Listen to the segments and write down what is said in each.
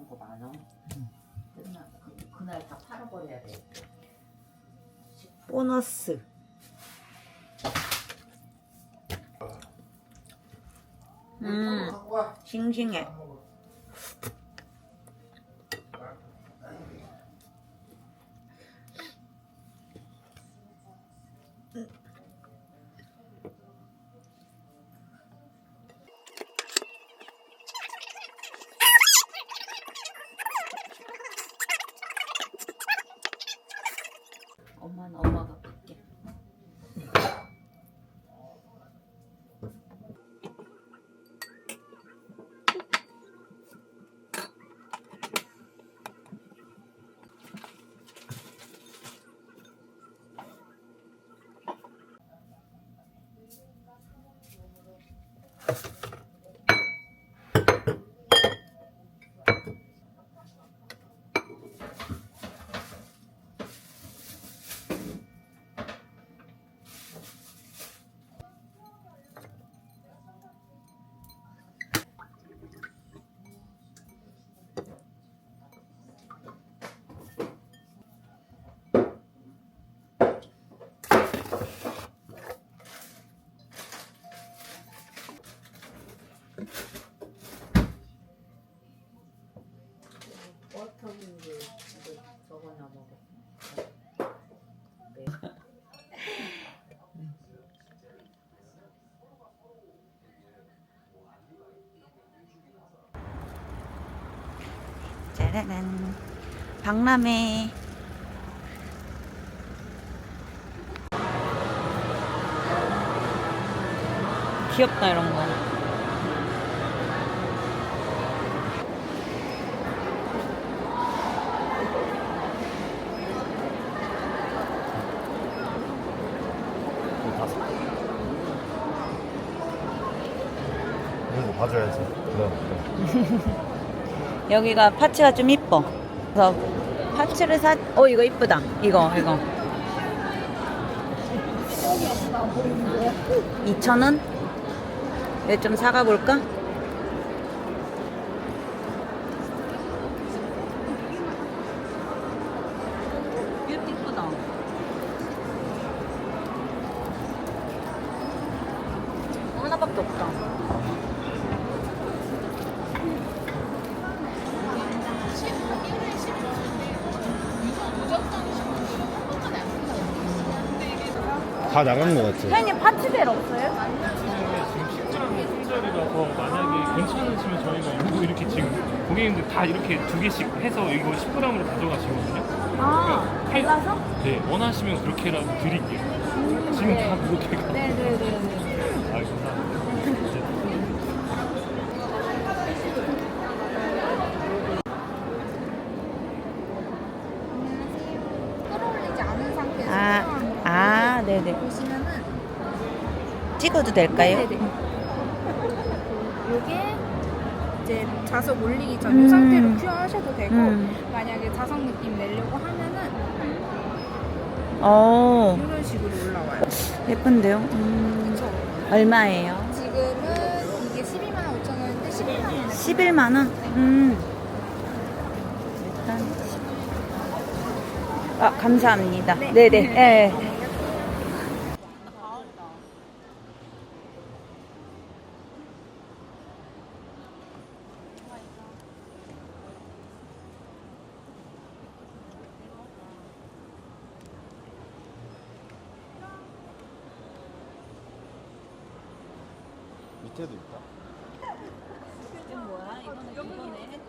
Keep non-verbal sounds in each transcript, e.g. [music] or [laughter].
할인하는 거 많아. 끝나 그, 그날 다 팔아버려야 돼. 보너스. 음, 싱싱해. 짜라란. 박람회. 귀엽다, 이런 거 다 사. 이런 거 봐줘야지. 그럼. 여기가 파츠가 좀 이뻐. 그래서 파츠를 사, 어, 이거 이쁘다. 이거, 이거. 2,000원? 이거 좀 사가 볼까? 다 나간 거 같지? 사장님 파츠벨 없어요? 지금 식당 품절이라서 만약에 괜찮으시면 저희가 이거 이렇게 지금 고객님들 다 이렇게 두 개씩 해서 이거 10g으로 가져가시거든요. 아, 달라서? 네, 원하시면 그렇게라도 드릴게요. 지금 다 그렇게 가. 네네네. 아, 감사합니다. 끌어올리지 않은 상태에서 아, 필요한 아, 네네. 보시면은 찍어도 될까요? 요게 이제 자석 올리기 전 음. 이 상태로 큐어하셔도 되고 음. 만약에 자석 느낌 내려고 하면은 어, 이런 식으로 올라와요. 예쁜데요? 음, 그쵸? 얼마예요? 지금은 이게 12만 5천 원인데 11만 원에 11만 원? 음. 일단. 아, 감사합니다. 네. 네네. [laughs] 예. 밑에도 있다. 뭐야? 이거는 이거네.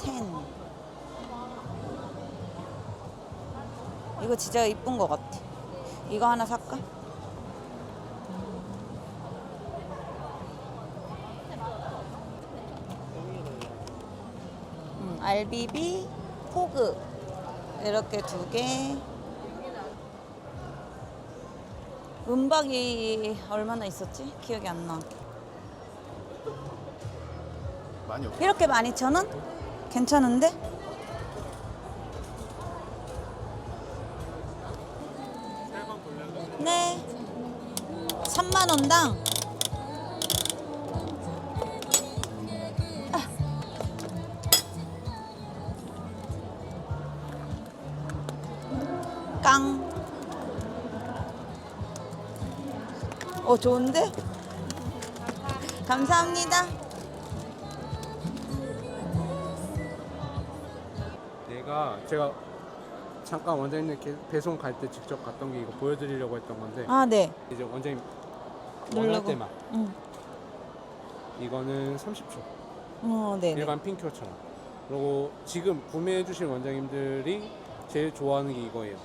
텐. 이거 진짜 이쁜 것 같아. 이거 하나 살까? 음, 알비비, 포그. 이렇게 두 개. 은박이 얼마나 있었지? 기억이 안 나. 많이 이렇게 12,000원? 괜찮은데? 네. 3만 원당. 아. 깡. 어, 좋은데? 감사합니다. 제가 잠깐 원장님 이렇게 배송 갈 때 직접 갔던 게 이거 보여드리려고 했던 건데 아, 네. 이제 원장님 원할 누르고. 때만 응. 이거는 30초 어, 네. 네. 일반 핑크처럼 그리고 지금 구매해 주신 원장님들이 제일 좋아하는 게 이거예요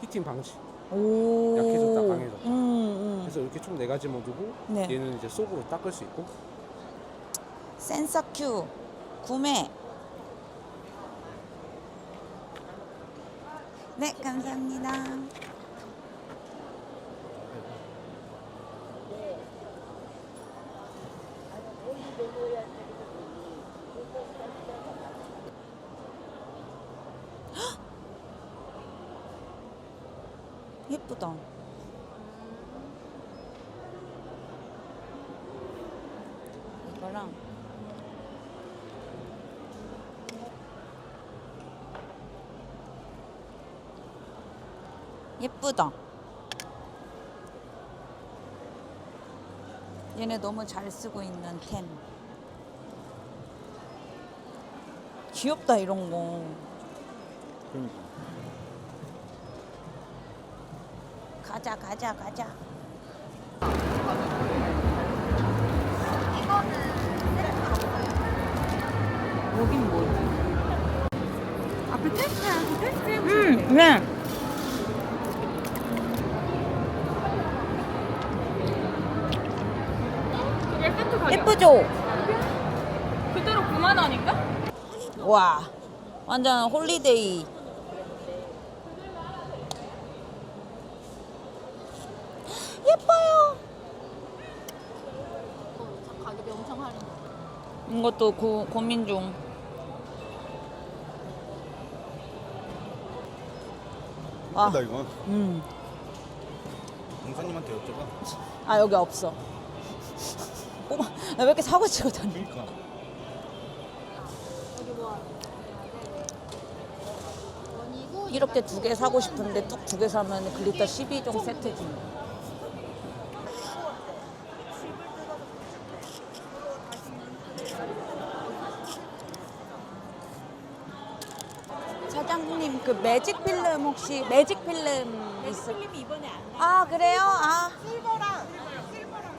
히팅 방지 오. 약해졌다, 강해졌다. 음, 음. 그래서 이렇게 총 네 가지 모드고 네. 얘는 이제 속으로 닦을 수 있고 센서 큐 구매. 네, 감사합니다. 헉! 예쁘다. 이거랑 예쁘다. 얘네 너무 잘 쓰고 있는 템. 귀엽다 이런 거. 그러니까 가자 가자 가자. 여긴 뭐야? 앞에 테스트, 테스트 음, 네. 9조. 그대로 9만 원인가? 와, 완전 홀리데이. 예뻐요. 가격이 엄청 할인. 이것도 고, 고민 중. 아, 이거. 음. 공사님한테 여쭤봐. 아 여기 없어. 꼬마, 나왜 이렇게 사고 치고 다니? 그러니까 이렇게 두 개 사고 싶은데 뚝 두 개 사면 글리터 12종 세트지. 사장님 그 매직 필름 혹시 매직 필름 있어? 필름 이번에 안 나. 아 그래요? 아. 실버랑 실버랑.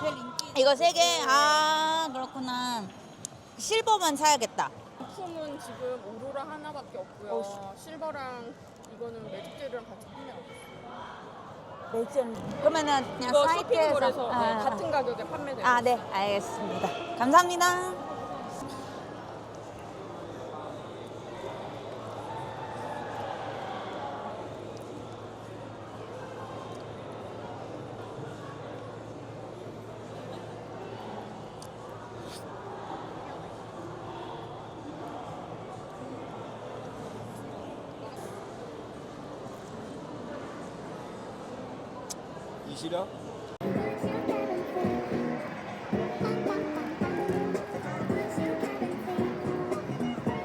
제일 인기. 이거 세 개. 아 그렇구나. 실버만 사야겠다. 부품은 지금 오로라 하나밖에 없고요. 실버랑 이거는 매직젤이랑 같이 판매하고 있어요. 매점. 그러면은 그냥 이거 사이트에서 쇼핑몰에서 네, 아, 같은 가격에 판매돼요. 아, 네, 알겠습니다. 감사합니다. 이시려?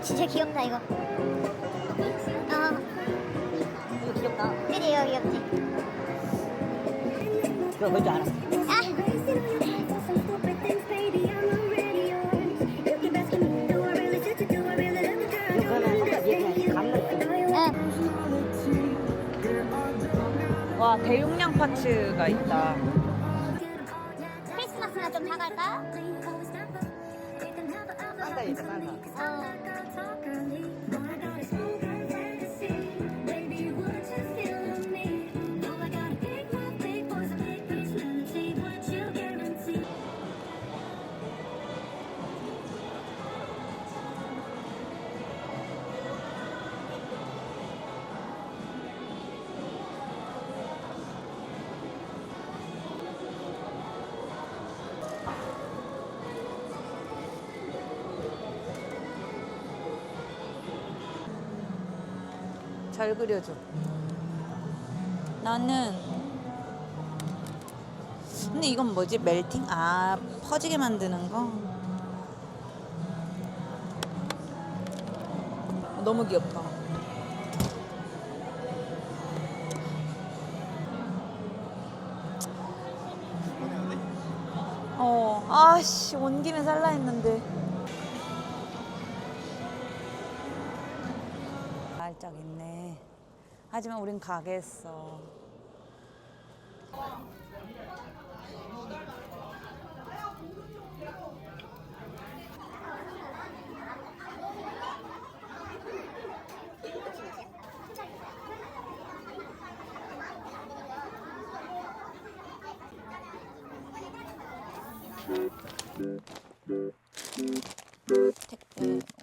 진짜 귀엽다 이거. 어. 이거 귀엽다. 그지 이거 귀엽지. 그거 뭔지 알아? 아. 와, 대용량 파츠가 있다. 잘 그려줘. 나는 근데 이건 뭐지? 멜팅? 아 퍼지게 만드는 거? 너무 귀엽다. 어, 아씨 온 김에 살라 했는데. 하지만 우린 가겠어. 택배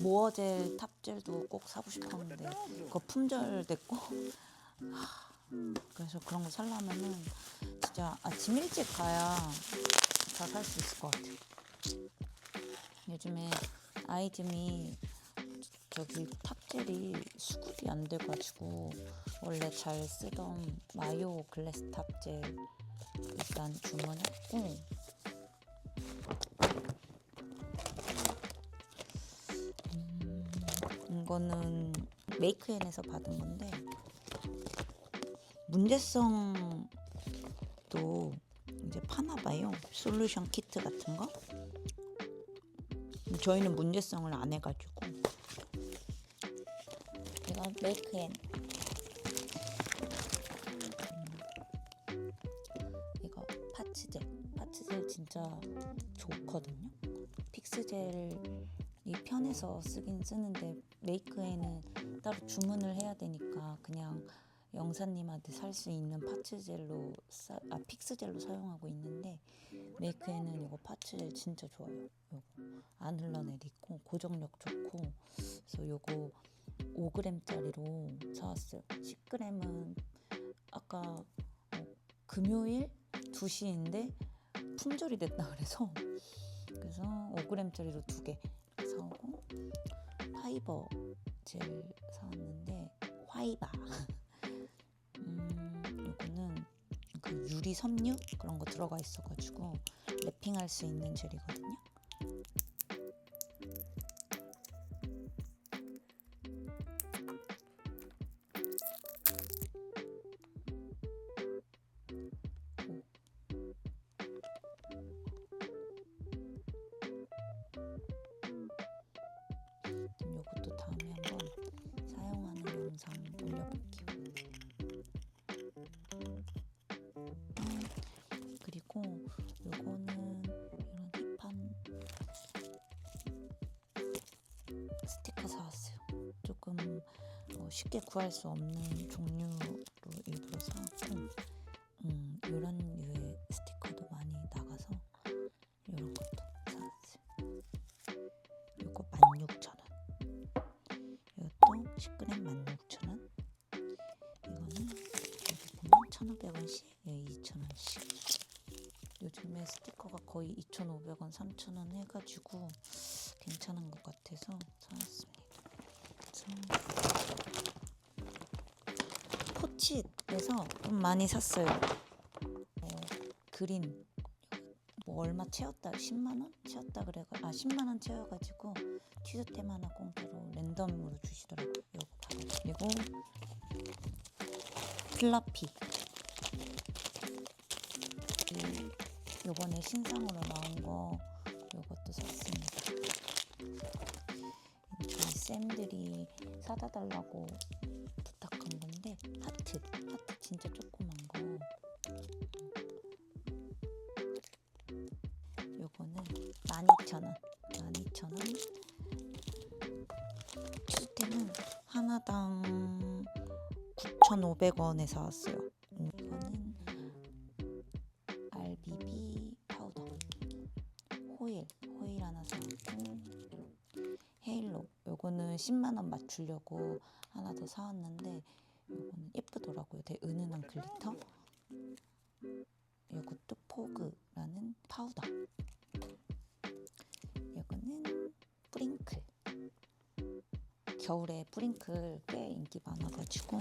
모어젤 탑젤도 꼭 사고 싶었는데 그거 품절 됐고 하, 그래서 그런 거 살려면은 진짜 아침 일찍 가야 다 살 수 있을 것 같아. 요즘에 아이즘이 저기 탑젤이 수급이 안 돼가지고 원래 잘 쓰던 마요 글래스 탑젤 일단 주문했고 거는 메이크앤에서 받은 건데 문제성도 이제 파나 봐요. 솔루션 키트 같은 거. 저희는 문제성을 안 해가지고 이거 메이크앤 음, 이거 파츠젤 파츠젤 진짜 좋거든요. 픽스젤이 편해서 쓰긴 쓰는데 메이크에는 따로 주문을 해야 되니까 그냥 영사님한테 살 수 있는 파츠젤로 사, 아 픽스젤로 사용하고 있는데 메이크에는 이거 파츠젤 진짜 좋아요. 요거 안 흘러내리고 고정력 좋고 그래서 요거 5g짜리로 사왔어요. 10g은 아까 어, 금요일 2시인데 품절이 됐다 그래서 그래서 5g짜리로 두 개 사오고 파이버 젤 사왔는데 화이바. [laughs] 음 요거는 그 유리 섬유? 그런 거 들어가 있어가지고 랩핑할 수 있는 젤이거든요 쉽게 구할 수 없는 종류로 일부러 사왔고 음, 이런 류의 스티커도 많이 나가서 이런 것도 사왔어요. 요거 16,000원. 이것도 10g 16,000원. 이거는 여기 보면 1,500원씩, 여기 2,000원씩. 요즘에 스티커가 거의 2,500원, 3,000원 해가지고 괜찮은 것 같아서 사왔습니다. 그래서 포치에서 좀 많이 샀어요. 어, 그린 뭐 얼마 채웠다 10만 원 채웠다 그래가 아 10만 원 채워가지고 티셔츠 하나 공짜로 랜덤으로 주시더라고요. 요거 바로 그리고 플러피 이 요번에 신상으로 나온 거 요것도 샀습니다. 저희 쌤들이 사다 달라고 부탁한 건데 하트 하트 진짜 조그만 거. 요거는 12,000원. 12,000원 큐티는 하나당 9,500원에 사왔어요 요거는 10만원 맞추려고 하나 더 사왔는데 요거는 예쁘더라고요. 되게 은은한 글리터? 요것도 포그라는 파우더. 요거는 뿌링클. 겨울에 뿌링클 꽤 인기 많아가지고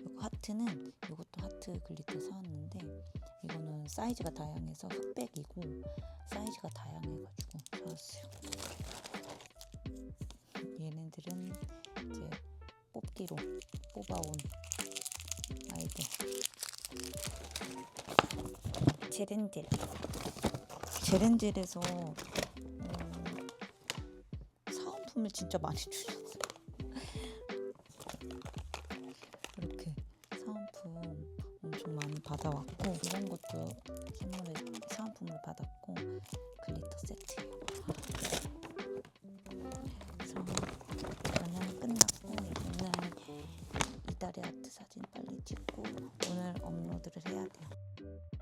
이거 하트는 이것도 하트 글리터 사왔는데 이거는 사이즈가 다양해서 흑백이고 사이즈가 다양해가지고 사왔어요. 뽑기로 뽑아온 아이들. 제렌딜. 제렌딜에서 어, 사은품을 진짜 많이 주셨어요. [laughs] 이렇게 사은품 엄청 많이 받아왔고 이런 것도 선물에 사은품을 받았고 사진 빨리 찍고 오늘 업로드를 해야 돼요.